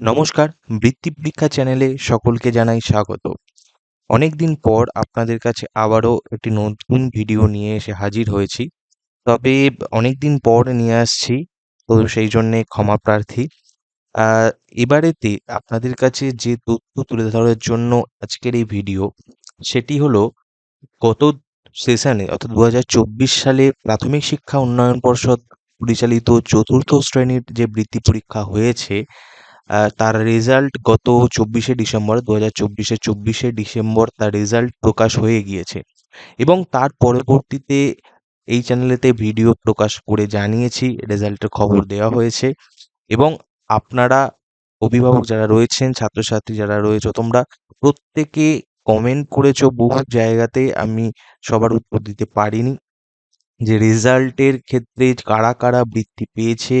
নমস্কার, বৃত্তি পরীক্ষা চ্যানেলে সকলকে জানাই স্বাগত। অনেক দিন পর আপনাদের কাছে আবারও একটি নতুন ভিডিও নিয়ে এসে হাজির হয়েছি। তবে অনেক দিন পর নিয়ে আসছি, তো সেই জন্যে ক্ষমা প্রার্থী। এবারেতে আপনাদের কাছে যে তথ্য তুলে ধরার জন্য আজকের এই ভিডিও, সেটি হলো গত সেশনে অর্থাৎ দু হাজার চব্বিশ সালে প্রাথমিক শিক্ষা উন্নয়ন পর্ষদ পরিচালিত চতুর্থ শ্রেণির যে বৃত্তি পরীক্ষা হয়েছে তার রেজাল্ট গত চব্বিশে ডিসেম্বর দু হাজার চব্বিশে চব্বিশে ডিসেম্বর তার রেজাল্ট প্রকাশ হয়ে গিয়েছে। এবং তার পরবর্তীতে এই চ্যানেলেতে ভিডিও প্রকাশ করে জানিয়েছি রেজাল্টের খবর দেওয়া হয়েছে। এবং আপনারা অভিভাবক যারা রয়েছেন, ছাত্রছাত্রী যারা রয়েছে, তোমরা প্রত্যেকে কমেন্ট করেছ বহু জায়গাতে, আমি সবার উত্তর দিতে পারিনি। যে রেজাল্টের ক্ষেত্রে কারা কারা বৃত্তি পেয়েছে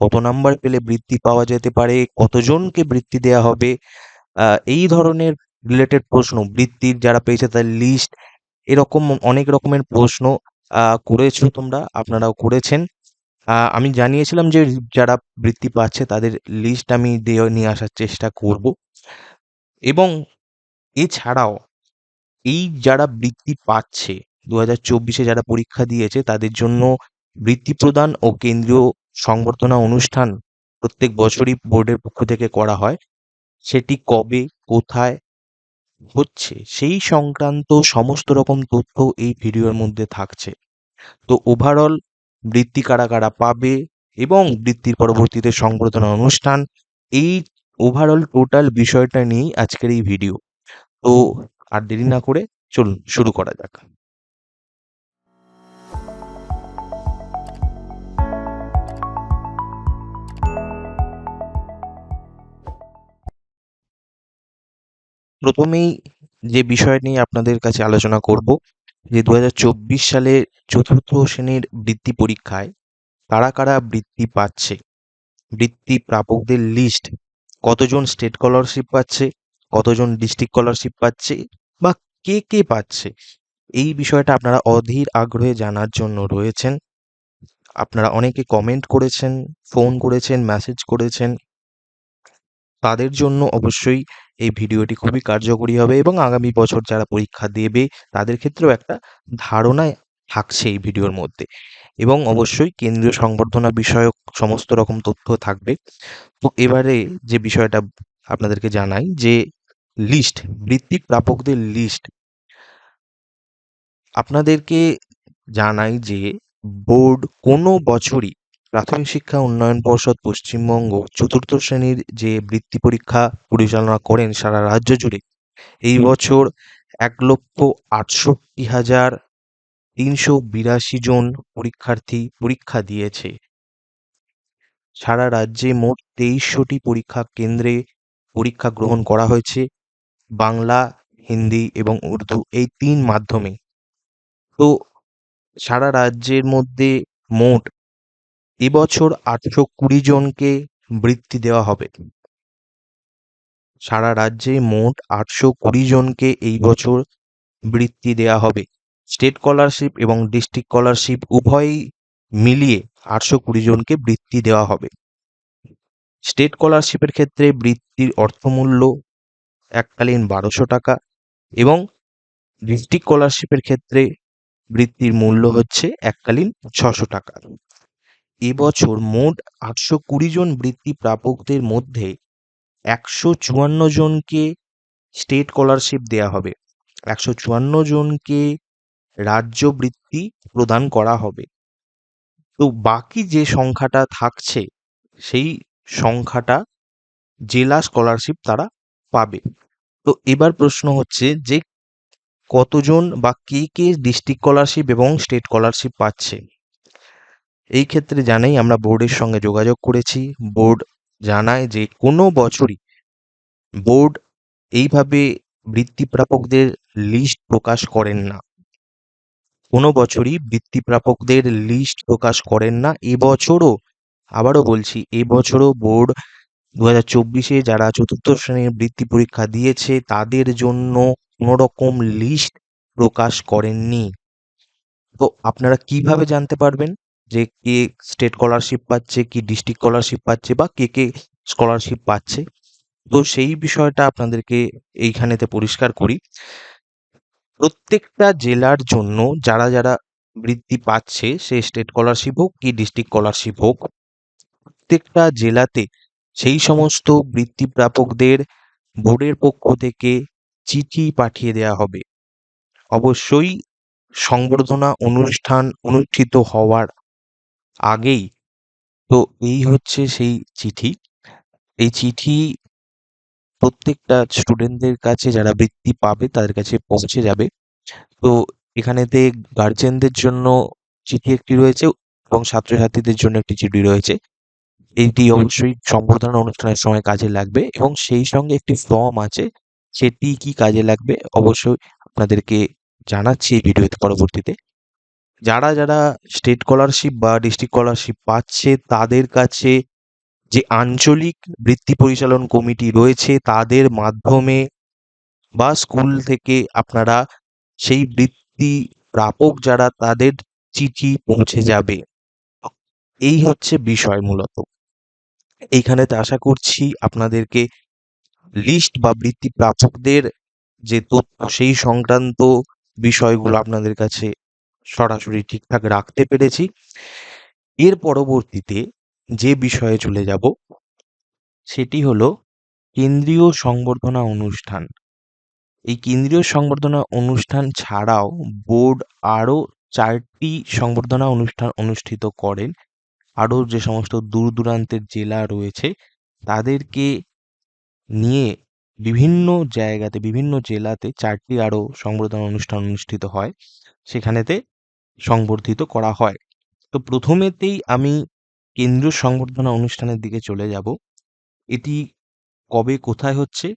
কত নাম্বার পেলে বৃত্তি পাওয়া যেতে পারে, কতজনকে বৃত্তি দেওয়া হবে এই ধরনের রিলেটেড প্রশ্ন, বৃত্তির যারা পেয়েছে তার লিস্ট এরকম অনেক রকমের প্রশ্ন করেছ তোমরা, আপনারাও করেছেন। আমি জানিয়েছিলাম যে যারা বৃত্তি পাচ্ছে তাদের লিস্ট আমি দিয়ে নিয়ে আসার চেষ্টা করব। এবং এছাড়াও এই যারা বৃত্তি পাচ্ছে দু হাজার চব্বিশে যারা পরীক্ষা দিয়েছে তাদের জন্য বৃত্তি প্রদান ও কেন্দ্রীয় সংবর্ধনা অনুষ্ঠান প্রত্যেক বছরই বোর্ডের পক্ষ থেকে করা হয়। সেটি কবে, কোথায় হচ্ছে, সেই সংক্রান্ত সমস্ত রকম তথ্য এই ভিডিওর মধ্যে থাকছে। তো ওভারঅল বৃত্তি কারা কারা পাবে এবং বৃত্তির পরবর্তীতে সংবর্ধনা অনুষ্ঠান, এই ওভারঅল টোটাল বিষয়টা নিয়েই আজকের এই ভিডিও তো আর দেরি না করে চলুন, শুরু করা যাক। প্রথমেই যে বিষয় নিয়ে আপনাদের কাছে আলোচনা করব, যে দু সালে চতুর্থ শ্রেণির বৃত্তি পরীক্ষায় কারা কারা বৃত্তি পাচ্ছে? বৃত্তি প্রাপকদের লিস্ট কতজন স্টেট স্কলারশিপ পাচ্ছে, কতজন ডিস্ট্রিক্ট স্কলারশিপ পাচ্ছে বা কে কে পাচ্ছে? এই বিষয়টা আপনারা অধীর আগ্রহে জানার জন্য রয়েছেন। আপনারা অনেকে কমেন্ট করেছেন ফোন করেছেন মেসেজ করেছেন। তাদের জন্য অবশ্যই এই ভিডিওটি খুবই কার্যকরী হবে এবং আগামী বছর যারা পরীক্ষা দেবে তাদের ক্ষেত্রেও একটা ধারণায় থাকছে এই ভিডিওর মধ্যে। এবং অবশ্যই কেন্দ্রীয় সংবর্ধনা বিষয়ক সমস্ত রকম তথ্য থাকবে। তো এবারে যে বিষয়টা আপনাদেরকে জানাই যে লিস্ট বৃত্তি প্রাপকদের লিস্ট। আপনাদেরকে জানাই যে বোর্ড কোনো বছরই প্রাথমিক শিক্ষা উন্নয়ন পর্ষদ পশ্চিমবঙ্গ চতুর্থ শ্রেণির যে বৃত্তি পরীক্ষা পরিচালনা করেন সারা রাজ্য জুড়ে, এই বছর এক লক্ষ আটষট্টি হাজার তিনশো বিরাশি জন পরীক্ষার্থী পরীক্ষা দিয়েছে। সারা রাজ্যে মোট তেইশশোটি পরীক্ষা কেন্দ্রে পরীক্ষা গ্রহণ করা হয়েছে, বাংলা, হিন্দি এবং উর্দু এই তিন মাধ্যমে। তো সারা রাজ্যের মধ্যে মোট এবছর আটশো কুড়ি জনকে বৃত্তি দেওয়া হবে। সারা রাজ্যে মোট আটশো কুড়ি জনকে এই বছর বৃত্তি দেওয়া হবে। স্টেট স্কলারশিপ এবং ডিস্ট্রিক্ট স্কলারশিপ উভয়ই মিলিয়ে আটশো কুড়ি জনকে বৃত্তি দেওয়া হবে। স্টেট স্কলারশিপের ক্ষেত্রে বৃত্তির অর্থমূল্য এককালীন বারোশো টাকা এবং ডিস্ট্রিক্ট স্কলারশিপের ক্ষেত্রে বৃত্তির মূল্য হচ্ছে এককালীন ছশো টাকা। এবছর মোট আটশো কুড়ি জন বৃত্তি প্রাপকদের মধ্যে একশো চুয়ান্ন জনকে স্টেট স্কলারশিপ দেওয়া হবে। একশো চুয়ান্ন জনকে রাজ্য বৃত্তি প্রদান করা হবে। তো বাকি যে সংখ্যাটা থাকছে, সেই সংখ্যাটা জেলা স্কলারশিপ তারা পাবে। তো এবার প্রশ্ন হচ্ছে যে কতজন বা কে কে ডিস্ট্রিক্ট স্কলারশিপ এবং স্টেট স্কলারশিপ পাচ্ছে? এই ক্ষেত্রে জানাই আমরা বোর্ডের সঙ্গে যোগাযোগ করেছি। বোর্ড জানায় যে কোনো বছরই বোর্ড এইভাবে বৃত্তি প্রাপকদের লিস্ট প্রকাশ করেন না। কোনো বছরই বৃত্তি প্রাপকদের লিস্ট প্রকাশ করেন না। এবছরও আবারও বলছি এবছরও বোর্ড দু হাজার চব্বিশে যারা চতুর্থ শ্রেণির বৃত্তি পরীক্ষা দিয়েছে, তাদের জন্য কোনো রকম লিস্ট প্রকাশ করেননি। তো আপনারা কীভাবে জানতে পারবেন? যে কে স্টেট স্কলারশিপ পাচ্ছে, কি ডিস্ট্রিক্ট স্কলারশিপ পাচ্ছে বা কে কে স্কলারশিপ পাচ্ছে। তো সেই বিষয়টা আপনাদেরকে এইখানেতে পরিষ্কার করি। প্রত্যেকটা জেলার জন্য যারা যারা বৃত্তি পাচ্ছে, সে স্টেট স্কলারশিপ হোক কি ডিস্ট্রিক্ট স্কলারশিপ হোক, প্রত্যেকটা জেলাতে সেই সমস্ত বৃত্তি প্রাপকদের বোর্ডের পক্ষ থেকে চিঠি পাঠিয়ে দেওয়া হবে। অবশ্যই সংবর্ধনা অনুষ্ঠান অনুষ্ঠিত হওয়ার আগেই। তো এই হচ্ছে সেই চিঠি। এই চিঠি প্রত্যেকটা স্টুডেন্টদের কাছে যারা বৃত্তি পাবে তাদের কাছে পৌঁছে যাবে। তো এখানেতে গার্জেনদের জন্য চিঠি একটি রয়েছে এবং ছাত্রছাত্রীদের জন্য একটি চিঠি রয়েছে। এটি অবশ্যই সম্বর্ধনা অনুষ্ঠানের সময় কাজে লাগবে এবং সেই সঙ্গে একটি ফর্ম আছে। সেটি কি কাজে লাগবে? অবশ্যই আপনাদেরকে জানাচ্ছি এই ভিডিওতে পরবর্তীতে। যারা যারা স্টেট স্কলারশিপ বা ডিস্ট্রিক্ট স্কলারশিপ পাচ্ছে, তাদের কাছে যে আঞ্চলিক বৃত্তি পরিচালন কমিটি রয়েছে, তাদের মাধ্যমে বা স্কুল থেকে আপনারা সেই বৃত্তি প্রাপক যারা, তাদের চিঠি পৌঁছে যাবে। এই হচ্ছে বিষয় মূলত। এইখানেতে আশা করছি আপনাদেরকে লিস্ট বা বৃত্তি প্রাপকদের যে তথ্য, সেই সংক্রান্ত বিষয়গুলো আপনাদের কাছে সরাসরি ঠিকঠাক রাখতে পেরেছি। এর পরবর্তীতে যে বিষয়ে চলে যাব, সেটি হলো কেন্দ্রীয় সংবর্ধনা অনুষ্ঠান। এই কেন্দ্রীয় সংবর্ধনা অনুষ্ঠান ছাড়াও বোর্ড আরও চারটি সংবর্ধনা অনুষ্ঠান অনুষ্ঠিত করেন। আরও যে সমস্ত দূর দূরান্তের জেলা রয়েছে, তাদেরকে নিয়ে বিভিন্ন জায়গাতে, বিভিন্ন জেলাতে চারটি আরও সংবর্ধনা অনুষ্ঠান অনুষ্ঠিত হয়। সেখানেতে সংবর্ধিত করা হয়। তো প্রথমেতেই আমি কেন্দ্রীয় সংবর্ধনা অনুষ্ঠানের দিকে চলে যাব। এটি কবে, কোথায় হচ্ছে?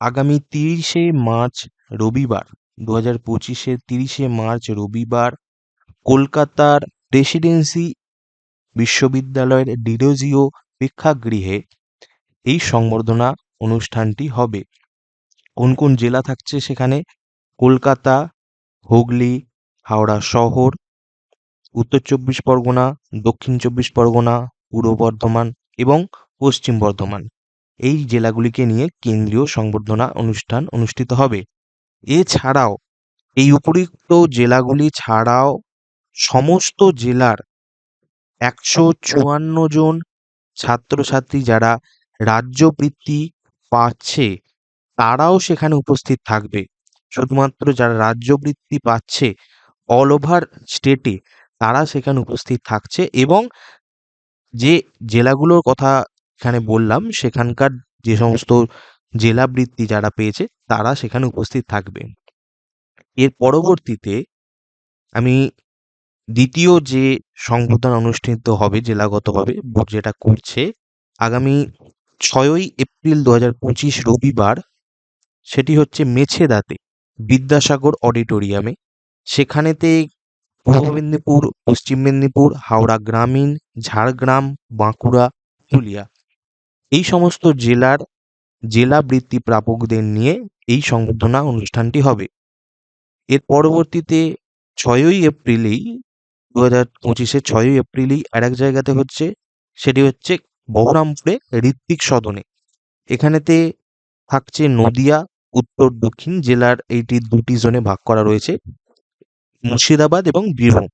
আগামী তিরিশে মার্চ রবিবার দু হাজার পঁচিশের তিরিশে মার্চ রবিবার কলকাতার প্রেসিডেন্সি বিশ্ববিদ্যালয়ের ডিরোজিও প্রেক্ষাগৃহে এই সংবর্ধনা অনুষ্ঠানটি হবে। কোন কোন জেলা থাকছে সেখানে? কলকাতা, হুগলি হাওড়া শহর, উত্তর চব্বিশ পরগনা, দক্ষিণ চব্বিশ পরগনা, পূর্ব বর্ধমান এবং পশ্চিম বর্ধমান। এই জেলাগুলিকে নিয়ে কেন্দ্রীয় সংবর্ধনা অনুষ্ঠান অনুষ্ঠিত হবে। এছাড়াও এই উপরিক্ত জেলাগুলি ছাড়াও সমস্ত জেলার একশো চুয়ান্ন জন ছাত্রছাত্রী যারা রাজ্য বৃত্তি পাচ্ছে, তারাও সেখানে উপস্থিত থাকবে। শুধুমাত্র যারা রাজ্য বৃত্তি পাচ্ছে অল ওভার স্টেটে তারা সেখানে উপস্থিত থাকছে এবং যে জেলাগুলোর কথা এখানে বললাম, সেখানকার যে সমস্ত জেলাবৃত্তি যারা পেয়েছে, তারা সেখানে উপস্থিত থাকবে। এর পরবর্তীতে আমি দ্বিতীয় যে সংবর্ধনা অনুষ্ঠিত হবে জেলাগতভাবে, বোর্ড যেটা করছে, আগামী ছয়ই এপ্রিল দু পঁচিশ রবিবার, সেটি হচ্ছে মেছেদাতে বিদ্যাসাগর অডিটোরিয়ামে সেখানেতে পূর্ব মেদিনীপুর, পশ্চিম মেদিনীপুর, হাওড়া গ্রামীণ, ঝাড়গ্রাম, বাঁকুড়া, পুরুলিয়া। এই সমস্ত জেলার জেলা বৃত্তি প্রাপকদের নিয়ে এই সংবর্ধনা অনুষ্ঠানটি হবে। এর পরবর্তীতে ছয়ই এপ্রিলেই দু হাজার পঁচিশে ছয়ই এপ্রিলেই আর এক জায়গাতে হচ্ছে, সেটি হচ্ছে বহরমপুরে ঋত্বিক সদনে। এখানেতে থাকছে নদিয়া, উত্তর দক্ষিণ জেলার এইটি দুটি জোনে ভাগ করা রয়েছে। মুর্শিদাবাদ এবং বীরভূম।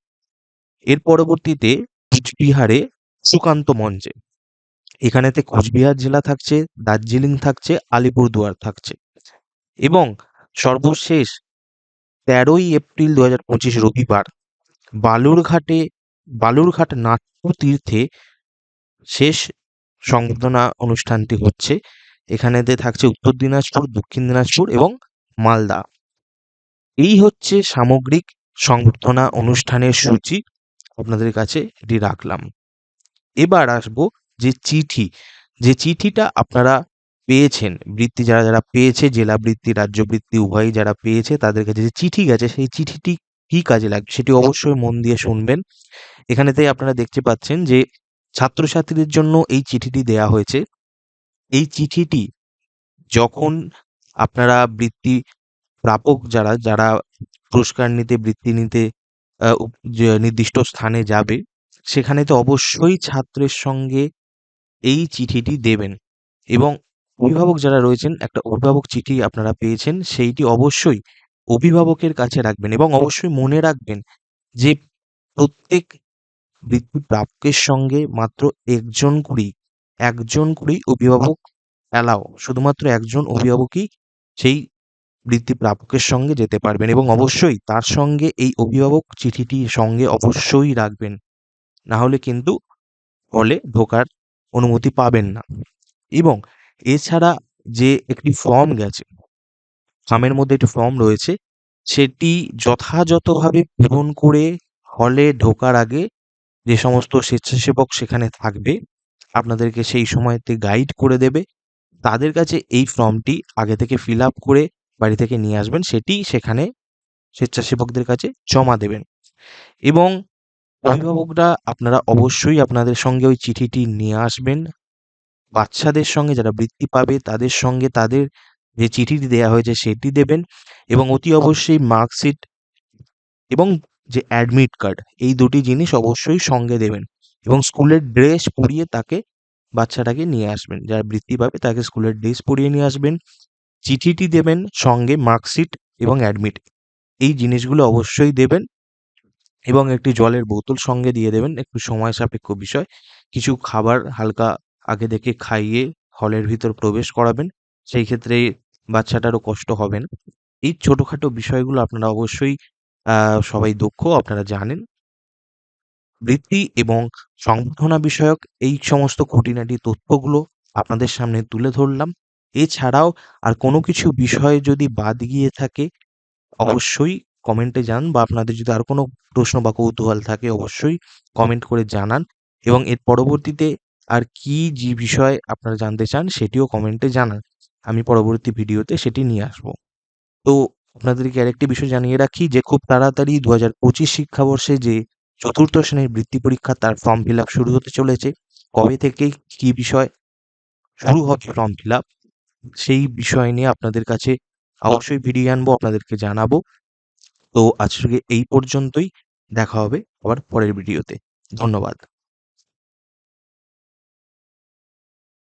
এর পরবর্তীতে কুচবিহারে সুকান্ত মঞ্চে। এখানেতে কোচবিহার জেলা থাকছে, দার্জিলিং থাকছে, আলিপুরদুয়ার থাকছে। এবং সর্বশেষ তেরোই এপ্রিল দু হাজার পঁচিশ রবিবার বালুরঘাটে, বালুরঘাট নাট্য তীর্থে শেষ সংবর্ধনা অনুষ্ঠানটি হচ্ছে। এখানেতে থাকছে উত্তর দিনাজপুর, দক্ষিণ দিনাজপুর এবং মালদা। এই হচ্ছে সামগ্রিক সংবর্ধনা অনুষ্ঠানের সূচি আপনাদের কাছে এটি রাখলাম। এবার আসব যে চিঠি। যে চিঠিটা আপনারা পেয়েছেন, বৃত্তি যারা যারা পেয়েছে, জেলা বৃত্তি, রাজ্য বৃত্তি, উভয়ই যারা পেয়েছে, তাদের কাছে যে চিঠি গেছে, সেই চিঠিটি কী কাজে লাগবে সেটি অবশ্যই মন দিয়ে শুনবেন। এখানেতেই আপনারা দেখতে পাচ্ছেন যে ছাত্রছাত্রীদের জন্য এই চিঠিটি দেয়া হয়েছে। এই চিঠিটি যখন আপনারা বৃত্তি প্রাপক যারা যারা পুরস্কার নিতে, বৃত্তি নিতে নির্দিষ্ট স্থানে যাবে, সেখানে তো অবশ্যই ছাত্রের সঙ্গে এই চিঠিটি দেবেন। এবং অভিভাবক যারা রয়েছেন, একটা অভিভাবক চিঠি আপনারা পেয়েছেন, সেইটি অবশ্যই অভিভাবকের কাছে রাখবেন এবং অবশ্যই মনে রাখবেন যে প্রত্যেক বৃত্তি প্রাপকের সঙ্গে মাত্র একজন করেই একজন করেই অভিভাবক অ্যালাও শুধুমাত্র একজন অভিভাবকই সেই বৃত্তি প্রাপকের সঙ্গে যেতে পারবেন এবং অবশ্যই তার সঙ্গে এই অভিভাবক চিঠিটি সঙ্গে অবশ্যই রাখবেন। না হলে কিন্তু হলে ঢোকার অনুমতি পাবেন না। এবং এছাড়া যে একটি ফর্ম গেছে, ফর্মের মধ্যে একটি ফর্ম রয়েছে, সেটি যথাযথভাবে পূরণ করে হলে ঢোকার আগে যে সমস্ত স্বেচ্ছাসেবক সেখানে থাকবে, আপনাদেরকে সেই সময়তে গাইড করে দেবে। তাদের কাছে এই ফর্মটি আগে থেকে ফিল আপ করে বাড়ি থেকে নিয়ে আসবেন, সেটি সেখানে স্বেচ্ছাসেবকদের কাছে জমা দেবেন। এবং অভিভাবকরা আপনারা অবশ্যই আপনাদের সঙ্গে ওই চিঠিটি নিয়ে আসবেন। বাচ্চাদের সঙ্গে, যারা বৃত্তি পাবে, তাদের সঙ্গে তাদের যে চিঠিটি দেওয়া হয়েছে, সেটি দেবেন এবং অতি অবশ্যই মার্কশিট এবং যে অ্যাডমিট কার্ড, এই দুটি জিনিস অবশ্যই সঙ্গে দেবেন এবং স্কুলের ড্রেস পরিয়ে তাকে, বাচ্চাটাকে নিয়ে আসবেন। যারা বৃত্তি পাবে, তাকে স্কুলের ড্রেস পরিয়ে নিয়ে আসবেন। চিঠিটি দেবেন, সঙ্গে মার্কশিট এবং অ্যাডমিট। এই জিনিসগুলো অবশ্যই দেবেন এবং একটি জলের বোতল সঙ্গে দিয়ে দেবেন, একটু সময় সাপেক্ষ বিষয়। কিছু খাবার হালকা আগে থেকে খাইয়ে হলের ভিতর প্রবেশ করাবেন, সেই ক্ষেত্রে বাচ্চাটারও কষ্ট হবে না। এই ছোটোখাটো বিষয়গুলো আপনারা অবশ্যই সবাই দক্ষ, আপনারা জানেন। বৃত্তি এবং সংবর্ধনা বিষয়ক এই সমস্ত খুঁটিনাটি তথ্যগুলো আপনাদের সামনে তুলে ধরলাম। এছাড়াও আর কোনো কিছু বিষয়ে যদি বাদ গিয়ে থাকে অবশ্যই কমেন্টে জানান বা আপনাদের যদি আর কোনো প্রশ্ন বা কৌতূহল থাকে অবশ্যই কমেন্ট করে জানান এবং এর পরবর্তীতে আর কি যে বিষয় আপনারা জানতে চান সেটিও কমেন্টে জানান। আমি পরবর্তী ভিডিওতে সেটি নিয়ে আসব। তো আপনাদেরকে আরেকটি বিষয় জানিয়ে রাখি যে খুব তাড়াতাড়ি দু হাজার পঁচিশ শিক্ষাবর্ষে যে চতুর্থ শ্রেণির বৃত্তি পরীক্ষা তার ফর্ম ফিল আপ শুরু হতে চলেছে। কবে থেকে কি বিষয় শুরু হবে ফর্ম ফিল আপ সেই বিষয় নিয়ে আপনাদের কাছে অবশ্যই ভিডিও আনব, আপনাদেরকে জানাব। তো আজকে এই পর্যন্তই, দেখা হবে আবার পরের ভিডিওতে। ধন্যবাদ।